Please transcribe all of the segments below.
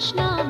कृष्णा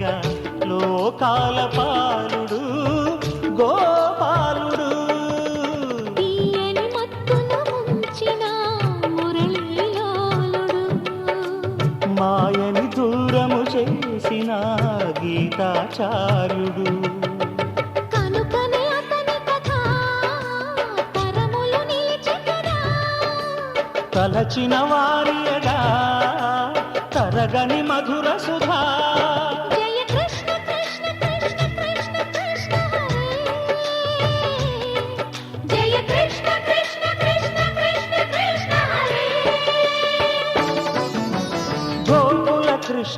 సాటెగా లోకాల పాలుడు గోపాలుడు మాయని దూరము చేసిన గీతాచార్యుడు. తలచిన వారియగా తరగని మధుర సుధా.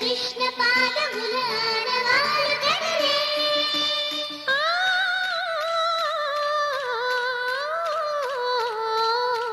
కృష్ణ పాదములా